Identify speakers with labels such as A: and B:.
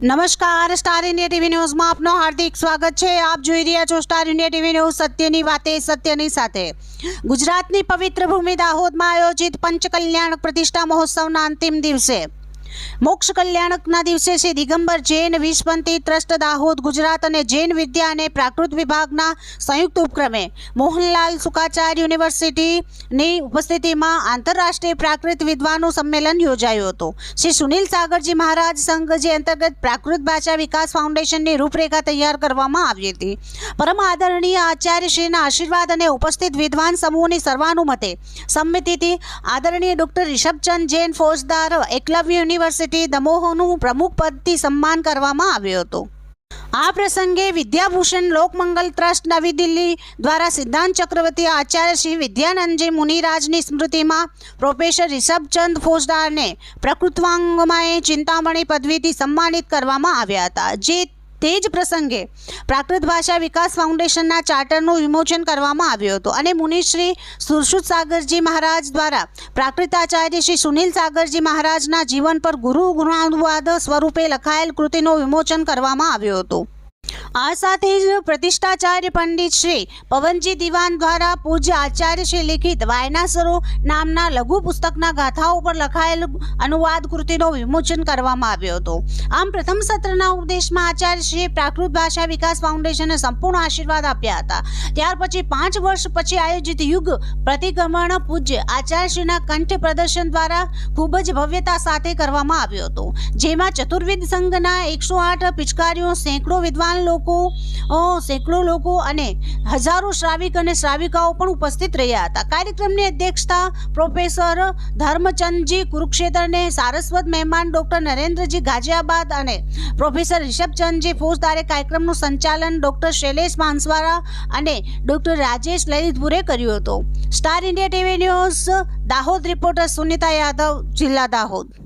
A: નમસ્કાર, star India TV ન્યૂઝમાં આપનો હાર્દિક સ્વાગત છે. આપ જોઈ રહ્યા છો સ્ટાર ઇન્ડિયા ટીવી ન્યૂઝ સત્યની વાતે, સત્યની સાથે. ગુજરાતની પવિત્ર ભૂમિ દાહોદમાં આયોજિત પંચકલ્યાણ પ્રતિષ્ઠા મહોત્સવના અંતિમ દિવસે મોક્ષ કલ્યાણકના દિવસે શ્રી દિગંબર જૈન વિશ્વંતી ટ્રસ્ટ દાહોદ, ગુજરાત અને જૈન વિદ્યા અને પ્રાકૃત વિભાગના સંયુક્ત ઉપક્રમે મોહનલાલ સુકાચાર્ય યુનિવર્સિટીની ઉપસ્થિતિમાં આંતરરાષ્ટ્રીય પ્રાકૃત વિદ્વાનો સંમેલન યોજાયું હતું. શ્રી સુનિલ સાગરજી મહારાજ સંઘ જે અંતર્ગત પ્રાકૃત ભાષા વિકાસ ફાઉન્ડેશનની રૂપરેખા તૈયાર કરવામાં આવી હતી. પરમ આદરણીય આચાર્યશ્રીના આશીર્વાદ અને ઉપસ્થિત વિદ્વાન સમૂહની સર્વાનુમતે સંમતિથી આદરણીય ડોક્ટર રિષભચંદ જૈન ફોજદાર એકલવ્ય યુનિવર્સિટી દમોહનું પ્રમુખ સન્માન કરવામાં આવ્યું હતું. આ પ્રસંગે વિદ્યાભૂષણ લોકમંગલ ટ્રસ્ટ નવી દિલ્હી દ્વારા સિદ્ધાંત ચક્રવર્તી આચાર્ય શ્રી વિદ્યાનંદજી મુનિરાજની સ્મૃતિમાં પ્રોફેસર રિષભચંદ ફોજદારને પ્રકૃતવાંગમાએ ચિંતામણી પદવીથી સન્માનિત કરવામાં આવ્યા હતા. જે તે જ પ્રસંગે પ્રાકૃત ભાષા વિકાસ ફાઉન્ડેશનના ચાર્ટરનું વિમોચન કરવામાં આવ્યું હતું અને મુનિશ્રી સુરશુત સાગરજી મહારાજ દ્વારા પ્રાકૃતાચાર્ય શ્રી સુનિલ સાગરજી મહારાજના જીવન પર ગુરુ ગુણાનુવાદ સ્વરૂપે લખાયેલ કૃતિનું વિમોચન કરવામાં આવ્યું હતું. આ સાથે જ પ્રતિષ્ઠાચાર્ય પંડિત શ્રી પવનજી દિવાન દ્વારા પૂજ્ય આચાર્ય શ્રી લિખિત વાયનાસરો નામના લઘુ પુસ્તકના ગાથાઓ પર લખાયેલ અનુવાદ કૃતિનો વિમોચન કરવામાં આવ્યો હતો. આમ પ્રથમ સત્રના ઉપદેશમાં આચાર્ય શ્રી પ્રાકૃત ભાષા વિકાસ ફાઉન્ડેશને સંપૂર્ણ આશીર્વાદ આપ્યા હતા. ત્યાર પછી પાંચ વર્ષ પછી આયોજિત યુગ પ્રતિક્રમણ પૂજ્ય આચાર્યશ્રીના કંઠ પ્રદર્શન દ્વારા ખૂબ જ ભવ્યતા સાથે કરવામાં આવ્યો હતો. જેમાં ચતુર્વિદ સંઘના એકસો આઠ પિચકારીઓ, સેંકડો વિદ્વાન લોકો અ, સેંકડો લોકો અને હજારો શ્રાવિક અને શ્રાવિકાઓ પણ ઉપસ્થિત રહ્યા હતા. કાર્યક્રમની અધ્યક્ષતા પ્રોફેસર ધર્મચંદજી કુરુક્ષેત્રને સારસ્વત મહેમાન ડૉક્ટર નરેન્દ્રજી ગાઝિયાબાદ અને પ્રોફેસર રિષભચંદજી ફોજદારે કાર્યક્રમનું સંચાલન ડૉક્ટર શૈલેષ માંસવારા અને ડૉક્ટર રાજેશ લલિતપુરે કર્યું હતું. Star India TV news Dahod reporter Sunita Yadav જિલ્લા દાહોદ.